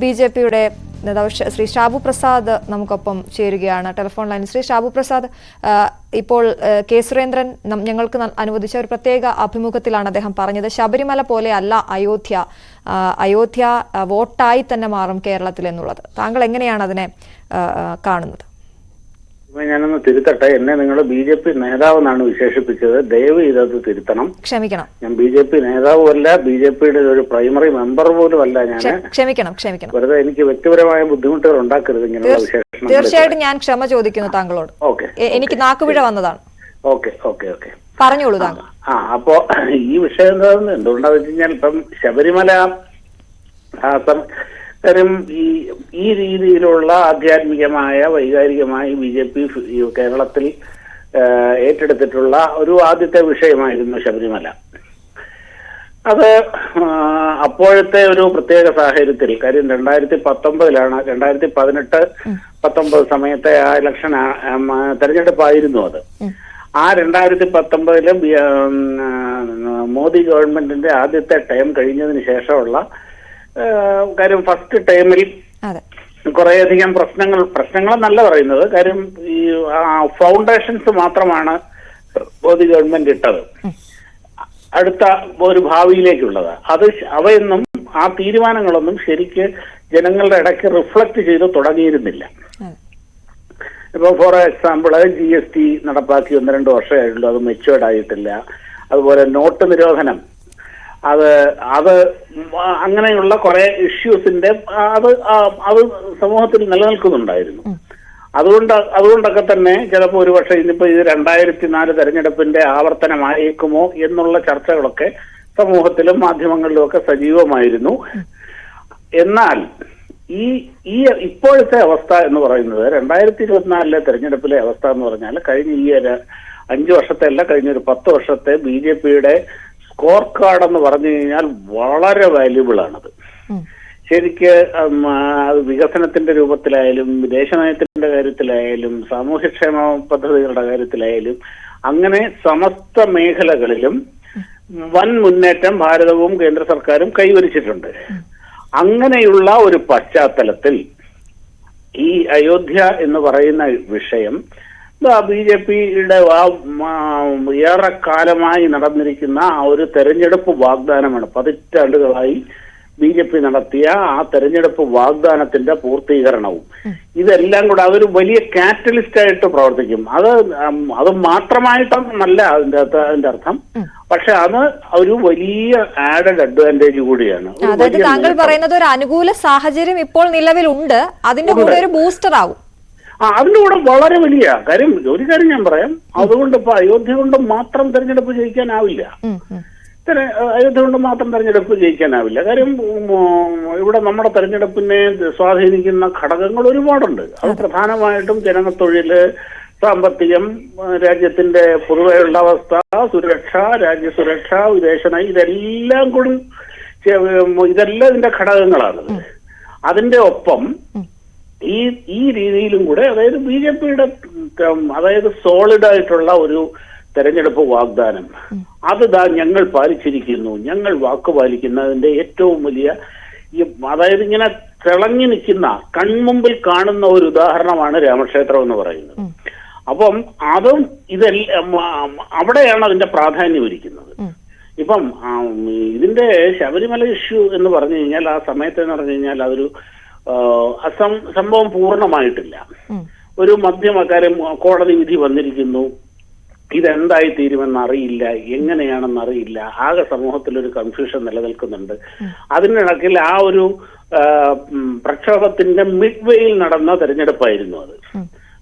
B J പിയുടെ നേതാവ് ശ്രീ ഷാബു പ്രസാദ് നമുക്കൊപ്പം ചേരുകയാണ്. ടെലിഫോൺ ലൈനിൽ ശ്രീ ഷാബു പ്രസാദ് ഇപ്പോൾ കെ സുരേന്ദ്രൻ ഞങ്ങൾക്ക് അനുവദിച്ച ഒരു പ്രത്യേക അഭിമുഖത്തിലാണ് അദ്ദേഹം പറഞ്ഞത്. ശബരിമല പോലെ അല്ല അയോധ്യ അയോധ്യ വോട്ടായി തന്നെ മാറും കേരളത്തിൽ എന്നുള്ളത്. താങ്കൾ എങ്ങനെയാണ് അതിനെ കാണുന്നത്? ഞാനൊന്ന് തിരുത്തട്ടെ. എന്നെ നിങ്ങൾ ബി ജെ പി നേതാവെന്നാണ് വിശേഷിപ്പിച്ചത്. ദയവ് ചെയ്തത് തിരുത്തണം. ക്ഷമിക്കണം. ഞാൻ ബി ജെ പി നേതാവുമല്ല ബി ജെ പിയുടെ ഒരു പ്രൈമറി മെമ്പർ പോലും അല്ല ഞാൻ ക്ഷമിക്കണം ക്ഷമിക്കണം. വെറുതെ എനിക്ക് വ്യക്തിപരമായ ബുദ്ധിമുട്ടുകൾ ഉണ്ടാക്കരുത് ഇങ്ങനെയുള്ള വിശേഷണം തീർച്ചയായിട്ടും ഞാൻ ക്ഷമ ചോദിക്കുന്നു താങ്കളോട്. ഓക്കെ എനിക്ക് നാക്കുപിഴ വന്നതാണ്. Okay okay okay. പറഞ്ഞോളൂ താങ്കൾ. ആ അപ്പോ ഈ വിഷയം എന്താണെന്ന് എന്തുകൊണ്ടാന്ന് വെച്ച് കഴിഞ്ഞാൽ ഇപ്പം ശബരിമല കാര്യം ഈ ഈ രീതിയിലുള്ള ആധ്യാത്മികമായ വൈകാരികമായി ബി ജെ പി കേരളത്തിൽ ഏറ്റെടുത്തിട്ടുള്ള ഒരു ആദ്യത്തെ വിഷയമായിരുന്നു ശബരിമല. അത് അപ്പോഴത്തെ ഒരു പ്രത്യേക സാഹചര്യത്തിൽ കാര്യം രണ്ടായിരത്തി പത്തൊമ്പതിലാണ് രണ്ടായിരത്തി പതിനെട്ട് പത്തൊമ്പത് സമയത്തെ ആ ഇലക്ഷൻ തെരഞ്ഞെടുപ്പായിരുന്നു അത്. ആ രണ്ടായിരത്തി പത്തൊമ്പതിലും മോദി ഗവൺമെന്റിന്റെ ആദ്യത്തെ ടൈം കഴിഞ്ഞതിന് ശേഷമുള്ള കാര്യം ഫസ്റ്റ് ടൈമിൽ കുറേയധികം പ്രശ്നങ്ങൾ പ്രശ്നങ്ങൾ എന്നല്ല പറയുന്നത്. കാര്യം ഈ ഫൗണ്ടേഷൻസ് മാത്രമാണ് മോദി ഗവൺമെന്റ് ഇട്ടത്. അടുത്ത ഒരു ഭാവിയിലേക്കുള്ളത് അത് അവയൊന്നും ആ തീരുമാനങ്ങളൊന്നും ശരിക്ക് ജനങ്ങളുടെ ഇടയ്ക്ക് റിഫ്ലക്ട് ചെയ്ത് തുടങ്ങിയിരുന്നില്ല. ഇപ്പൊ for example G S T നടപ്പാക്കി ഒന്ന് രണ്ട് വർഷമായിട്ടുള്ളൂ. അത് മെച്ചുവേർഡ് ആയിട്ടില്ല. അതുപോലെ നോട്ട് നിരോധനം. അത് അത് അങ്ങനെയുള്ള കുറെ ഇഷ്യൂസിന്റെ അത് അത് സമൂഹത്തിൽ നിലനിൽക്കുന്നുണ്ടായിരുന്നു. അതുകൊണ്ട് അതുകൊണ്ടൊക്കെ തന്നെ ചിലപ്പോൾ ഒരുപക്ഷെ ഇനിയിപ്പോ ഇന്നിപ്പോ ഇത് രണ്ടായിരത്തി നാല് തെരഞ്ഞെടുപ്പിന്റെ ആവർത്തനമായേക്കുമോ എന്നുള്ള ചർച്ചകളൊക്കെ സമൂഹത്തിലും മാധ്യമങ്ങളിലും ഒക്കെ സജീവമായിരുന്നു. എന്നാൽ ഈ ഈ ഇപ്പോഴത്തെ അവസ്ഥ എന്ന് പറയുന്നത് രണ്ടായിരത്തി ഇരുപത്തിനാലിലെ തെരഞ്ഞെടുപ്പിലെ അവസ്ഥ എന്ന് പറഞ്ഞാൽ കഴിഞ്ഞ ഈ അഞ്ചു വർഷത്തെ അല്ല കഴിഞ്ഞ ഒരു പത്ത് വർഷത്തെ ബി ജെ പിയുടെ സ്കോർ കാർഡ് എന്ന് പറഞ്ഞു കഴിഞ്ഞാൽ വളരെ വാല്യുബിൾ ആണത്. ശരിക്ക് അത് വികസനത്തിന്റെ രൂപത്തിലായാലും വിദേശനയത്തിന്റെ കാര്യത്തിലായാലും സാമൂഹ്യക്ഷേമ പദ്ധതികളുടെ കാര്യത്തിലായാലും അങ്ങനെ സമസ്ത മേഖലകളിലും വൻ മുന്നേറ്റം ഭാരതവും കേന്ദ്ര സർക്കാരും കൈവരിച്ചിട്ടുണ്ട് അങ്ങനെയുള്ള ഒരു പശ്ചാത്തലത്തിൽ ഈ അയോധ്യ എന്ന് പറയുന്ന വിഷയം ബി ജെ പിയുടെ ഏറെക്കാലമായി നടന്നിരിക്കുന്ന ആ ഒരു തെരഞ്ഞെടുപ്പ് വാഗ്ദാനമാണ്. പതിറ്റാണ്ടുകളായി ബി ജെ പി നടത്തിയ ആ തെരഞ്ഞെടുപ്പ് വാഗ്ദാനത്തിന്റെ പൂർത്തീകരണവും. ഇതെല്ലാം കൂടെ അതൊരു വലിയ കാറ്റലിസ്റ്റ് ആയിട്ട് പ്രവർത്തിക്കും. അത് അത് മാത്രമായിട്ടൊന്നുമല്ല അതിന്റെ അതിന്റെ അർത്ഥം. പക്ഷെ അത് ഒരു വലിയ ആഡഡ് അഡ്വാന്റേജ് കൂടിയാണ്. അതായത് താങ്കൾ പറയുന്നത് ഒരു അനുകൂല സാഹചര്യം ഇപ്പോൾ നിലവിലുണ്ട്. അതിന്റെ കൂടെ ഒരു ബൂസ്റ്റർ ആവും. അതിന്റെ കൂടെ വളരെ വലിയ കാര്യം ഒരു കാര്യം ഞാൻ പറയാം. അതുകൊണ്ട് ഇപ്പൊ അയോധ്യ കൊണ്ട് മാത്രം തെരഞ്ഞെടുപ്പ് ജയിക്കാനാവില്ല. അയോധ്യ കൊണ്ട് മാത്രം തെരഞ്ഞെടുപ്പ് ജയിക്കാനാവില്ല. കാര്യം ഇവിടെ നമ്മുടെ തെരഞ്ഞെടുപ്പിനെ സ്വാധീനിക്കുന്ന ഘടകങ്ങൾ ഒരുപാടുണ്ട്. അത് പ്രധാനമായിട്ടും ജനതൊഴിൽ സാമ്പത്തികം രാജ്യത്തിന്റെ പൊതുവെയുള്ള അവസ്ഥ സുരക്ഷ രാജ്യസുരക്ഷ വിദേശനയം ഇതെല്ലാം കൂടി ഇതെല്ലാം ഇതിന്റെ ഘടകങ്ങളാണ്. അതിന്റെ ഒപ്പം ഈ ഈ രീതിയിലും കൂടെ അതായത് ബി ജെ പിയുടെ അതായത് സോളിഡ് ആയിട്ടുള്ള ഒരു തെരഞ്ഞെടുപ്പ് വാഗ്ദാനം. അത് ദാ ഞങ്ങൾ പാലിച്ചിരിക്കുന്നു. ഞങ്ങൾ വാക്ക് പാലിക്കുന്നതിന്റെ ഏറ്റവും വലിയ ഈ അതായത് ഇങ്ങനെ തിളങ്ങി നിൽക്കുന്ന കൺമുമ്പിൽ കാണുന്ന ഒരു ഉദാഹരണമാണ് രാമക്ഷേത്രം എന്ന് പറയുന്നത്. അപ്പം അതും ഇതെല്ലാം അവിടെയാണ് അതിന്റെ പ്രാധാന്യം ഇരിക്കുന്നത്. ഇപ്പം ഇതിന്റെ ശബരിമല ഇഷ്യൂ എന്ന് പറഞ്ഞു കഴിഞ്ഞാൽ ആ സമയത്ത് എന്ന് പറഞ്ഞു കഴിഞ്ഞാൽ അതൊരു അസം സംഭവം പൂർണമായിട്ടില്ല. ഒരു മധ്യമക്കാരും കോടതി വിധി വന്നിരിക്കുന്നു. ഇതെന്തായി തീരുമെന്ന് അറിയില്ല എങ്ങനെയാണെന്ന് അറിയില്ല ആകെ സമൂഹത്തിൽ ഒരു കൺഫ്യൂഷൻ നിലനിൽക്കുന്നുണ്ട് അതിനിടക്കിൽ ആ ഒരു പ്രക്ഷോഭത്തിന്റെ മിഡ് വേയിൽ നടന്ന തെരഞ്ഞെടുപ്പായിരുന്നു അത്.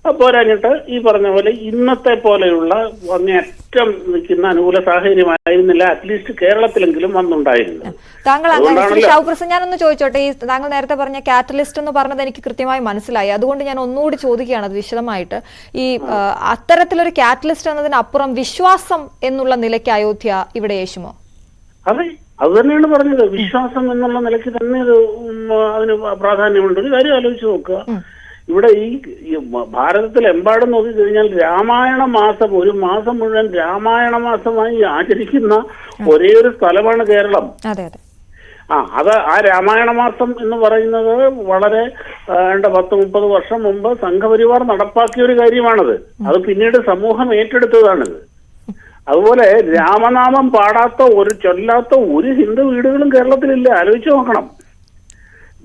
പോരാഞ്ഞിട്ട് ഈ പറഞ്ഞ പോലെ ഇന്നത്തെ പോലെയുള്ള അങ്ങേറ്റം നിൽക്കുന്ന അനുകൂല സാഹചര്യമായിരുന്നില്ല. അറ്റ്ലീസ്റ്റ് കേരളത്തിലെങ്കിലും വന്നുണ്ടായിരുന്നു. താങ്കൾ ഷാവുപ്രസാദ് ഞാനൊന്ന് ചോദിച്ചോട്ടെ? ഈ താങ്കൾ നേരത്തെ പറഞ്ഞ കാറ്റലിസ്റ്റ് എന്ന് പറഞ്ഞത് എനിക്ക് കൃത്യമായി മനസ്സിലായി. അതുകൊണ്ട് ഞാൻ ഒന്നുകൂടി ചോദിക്കുകയാണ് അത് വിശദമായിട്ട്. ഈ അത്തരത്തിലൊരു കാറ്റലിസ്റ്റ് എന്നതിനപ്പുറം വിശ്വാസം എന്നുള്ള നിലയ്ക്ക് അയോധ്യ ഇവിടെ യേശുമോ അതെ അത് തന്നെയാണ് പറഞ്ഞത്. വിശ്വാസം എന്നുള്ള നിലയ്ക്ക് തന്നെ ഇത് അതിന് പ്രാധാന്യമുണ്ട്. ഒരു കാര്യം ആലോചിച്ച് നോക്കുക. ഇവിടെ ഈ ഭാരതത്തിലെമ്പാടും നോക്കി കഴിഞ്ഞാൽ രാമായണ മാസം ഒരു മാസം മുഴുവൻ രാമായണ മാസമായി ആചരിക്കുന്ന ഒരേ ഒരു സ്ഥലമാണ് കേരളം. ആ അത് ആ രാമായണ മാസം എന്ന് പറയുന്നത് വളരെ ഏണ്ട പത്ത് മുപ്പത് വർഷം മുമ്പ് സംഘപരിവാർ നടപ്പാക്കിയ ഒരു കാര്യമാണത്. അത് പിന്നീട് സമൂഹം ഏറ്റെടുത്തതാണിത്. അതുപോലെ രാമനാമം പാടാത്ത ഒരു ചൊല്ലാത്ത ഒരു ഹിന്ദു വീടുകളും കേരളത്തിലില്ല. ആലോചിച്ച് നോക്കണം.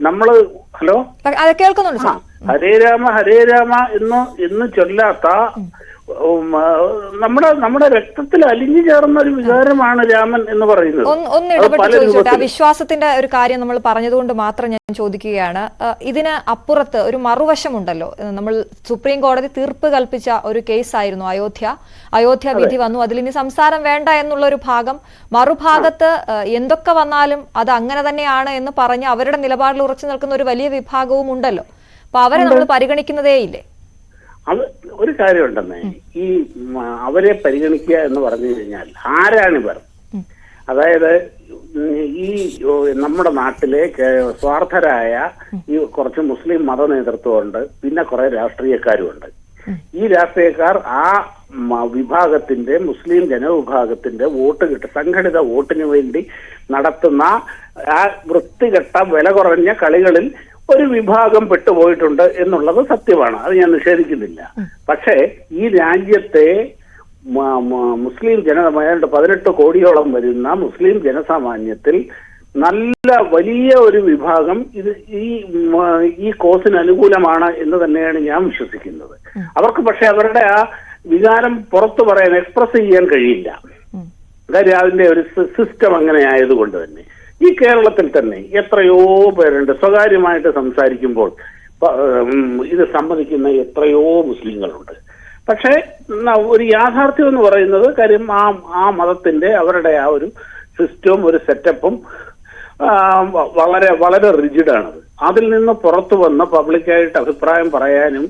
നമ്മൾ ഹലോ? കേൾക്കുന്നുണ്ട് ഹരേ രാമ ഹരേ രാമ എന്ന് എന്ന് ചൊല്ലാത്ത നമ്മുടെ നമ്മുടെ രക്തത്തിൽ അലിഞ്ഞു ചേർന്ന ഒരു വികാരമാണ് രാമൻ എന്ന് പറയുന്നത്. ഒന്ന് ഇടപെട്ട് ചോദിച്ചോട്ടെ? വിശ്വാസത്തിന്റെ ഒരു കാര്യം നമ്മൾ പറഞ്ഞതുകൊണ്ട് മാത്രം ഞാൻ ചോദിക്കുകയാണ്. ഇതിന് അപ്പുറത്ത് ഒരു മറുവശമുണ്ടല്ലോ. നമ്മൾ സുപ്രീം കോടതി തീർപ്പ് കൽപ്പിച്ച ഒരു കേസായിരുന്നു അയോധ്യ. അയോധ്യ വിധി വന്നു. അതിൽ ഇനി സംസാരം വേണ്ട എന്നുള്ള ഒരു ഭാഗം. മറുഭാഗത്ത് എന്തൊക്കെ വന്നാലും അത് അങ്ങനെ തന്നെയാണ് എന്ന് പറഞ്ഞ് അവരുടെ നിലപാടിൽ ഉറച്ചു നിൽക്കുന്ന ഒരു വലിയ വിഭാഗവും ഉണ്ടല്ലോ. അപ്പൊ അവരെ നമ്മൾ പരിഗണിക്കുന്നതേ ഇല്ലേ? അത് ഒരു കാര്യമുണ്ടെന്നേ. ഈ അവരെ പരിഗണിക്കുക എന്ന് പറഞ്ഞു കഴിഞ്ഞാൽ ആരാണ് ആരാണിവർ അതായത് ഈ നമ്മുടെ നാട്ടിലെ സ്വാർത്ഥരായ ഈ കുറച്ച് മുസ്ലിം മത നേതൃത്വമുണ്ട് പിന്നെ കുറെ രാഷ്ട്രീയക്കാരുമുണ്ട്. ഈ രാഷ്ട്രീയക്കാർ ആ വിഭാഗത്തിന്റെ മുസ്ലിം ജനവിഭാഗത്തിന്റെ വോട്ട് കിട്ട സംഘടിത വോട്ടിന് വേണ്ടി നടത്തുന്ന ആ വൃത്തികെട്ട വില കുറഞ്ഞ കളികളിൽ ഒരു വിഭാഗം പെട്ടുപോയിട്ടുണ്ട് എന്നുള്ളത് സത്യമാണ്. അത് ഞാൻ നിഷേധിക്കുന്നില്ല. പക്ഷേ ഈ രാജ്യത്തെ മുസ്ലിം ജന ഏതാണ്ട് പതിനെട്ട് കോടിയോളം വരുന്ന മുസ്ലിം ജനസാമാന്യത്തിൽ നല്ല വലിയ ഒരു വിഭാഗം ഇത് ഈ ഈ കോസിന് അനുകൂലമാണ് എന്ന് തന്നെയാണ് ഞാൻ വിശ്വസിക്കുന്നത്. അവർക്ക് പക്ഷെ അവരുടെ ആ വികാരം പുറത്തു പറയാൻ എക്സ്പ്രസ് ചെയ്യാൻ കഴിയില്ല. കാര്യം അതിന്റെ ഒരു സിസ്റ്റം അങ്ങനെ ആയതുകൊണ്ട് തന്നെ. ഈ കേരളത്തിൽ തന്നെ എത്രയോ പേരുണ്ട്. സ്വകാര്യമായിട്ട് സംസാരിക്കുമ്പോൾ ഇത് സമ്മതിക്കുന്ന എത്രയോ മുസ്ലിങ്ങളുണ്ട്. പക്ഷേ ഒരു യാഥാർത്ഥ്യം എന്ന് പറയുന്നത് കാര്യം ആ ആ മതത്തിന്റെ അവരുടെ ആ ഒരു സിസ്റ്റവും ഒരു സെറ്റപ്പും വളരെ വളരെ റിജിഡാണത് അതിൽ നിന്ന് പുറത്തു വന്ന് പബ്ലിക്കായിട്ട് അഭിപ്രായം പറയാനും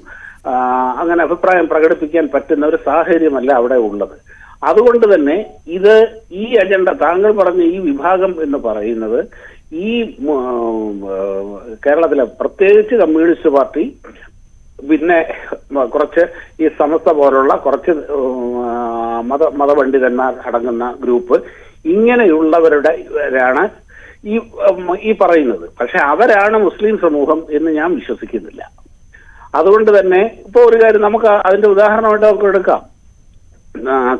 അങ്ങനെ അഭിപ്രായം പ്രകടിപ്പിക്കാൻ പറ്റുന്ന ഒരു സാഹചര്യമല്ല അവിടെ ഉള്ളത്. അതുകൊണ്ട് തന്നെ ഇത് ഈ അജണ്ട താങ്കൾ പറഞ്ഞ ഈ വിഭാഗം എന്ന് പറയുന്നത് ഈ കേരളത്തിലെ പ്രത്യേകിച്ച് കമ്മ്യൂണിസ്റ്റ് പാർട്ടി പിന്നെ കുറച്ച് ഈ സമസ്ത പോലുള്ള കുറച്ച് മത മതപണ്ഡിതന്മാർ അടങ്ങുന്ന ഗ്രൂപ്പ് ഇങ്ങനെയുള്ളവരുടെ ആണ് ഈ ഈ പറയുന്നത്. പക്ഷെ അവരാണ് മുസ്ലിം സമൂഹം എന്ന് ഞാൻ വിശ്വസിക്കുന്നില്ല. അതുകൊണ്ട് തന്നെ ഇപ്പൊ ഒരു കാര്യം നമുക്ക് അതിന്റെ ഉദാഹരണമായിട്ട് നമുക്ക് എടുക്കാം.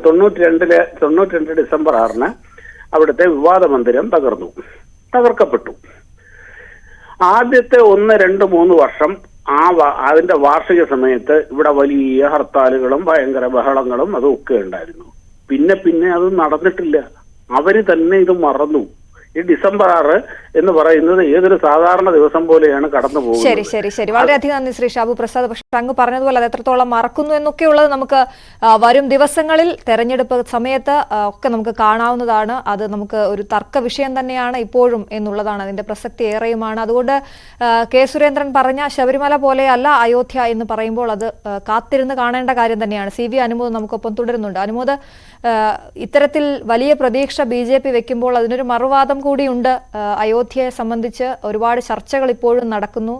തൊണ്ണൂറ്റി രണ്ടിൽ തൊണ്ണൂറ്റി രണ്ട് ഡിസംബർ ആറിന് അവിടുത്തെ വിവാദ മന്ദിരം തകർന്നു. തകർക്കപ്പെട്ടു. ആദ്യത്തെ ഒന്ന് രണ്ട് മൂന്ന് വർഷം ആ അതിന്റെ വാർഷിക സമയത്ത് ഇവിടെ വലിയ ഹർത്താലുകളും ഭയങ്കര ബഹളങ്ങളും അതും ഒക്കെ ഉണ്ടായിരുന്നു. പിന്നെ പിന്നെ അത് നടന്നിട്ടില്ല. അവർ തന്നെ ഇത് മറന്നു. ഈ ഡിസംബർ ആറ് എന്ന് പറയുന്നത് ഏതൊരു സാധാരണ ദിവസം പോലെയാണ് കടന്നു പോകുന്നത്. ശരി ശരി ശരി. വളരെയധികം നന്ദി ശ്രീ ഷാബു പ്രസാദ്. പക്ഷെ അങ്ങ് പറഞ്ഞതുപോലെ അത് എത്രത്തോളം മറക്കുന്നു എന്നൊക്കെയുള്ളത് നമുക്ക് വരും ദിവസങ്ങളിൽ തെരഞ്ഞെടുപ്പ് സമയത്ത് ഒക്കെ നമുക്ക് കാണാവുന്നതാണ്. അത് നമുക്ക് ഒരു തർക്ക വിഷയം തന്നെയാണ് ഇപ്പോഴും എന്നുള്ളതാണ് അതിന്റെ പ്രസക്തി ഏറെയുമാണ്. അതുകൊണ്ട് കെ സുരേന്ദ്രൻ പറഞ്ഞ ശബരിമല പോലെയല്ല അയോധ്യ എന്ന് പറയുമ്പോൾ അത് കാത്തിരുന്ന് കാണേണ്ട കാര്യം തന്നെയാണ്. സി വി അനുമോദ് നമുക്കൊപ്പം തുടരുന്നുണ്ട്. അനുമോദ് ഇത്തരത്തിൽ വലിയ പ്രതീക്ഷ ബി ജെ പി വെക്കുമ്പോൾ അതിനൊരു മറുവാദം കൂടിയുണ്ട്. അയോധ്യയെ സംബന്ധിച്ച് ഒരുപാട് ചർച്ചകൾ ഇപ്പോഴും നടക്കുന്നു.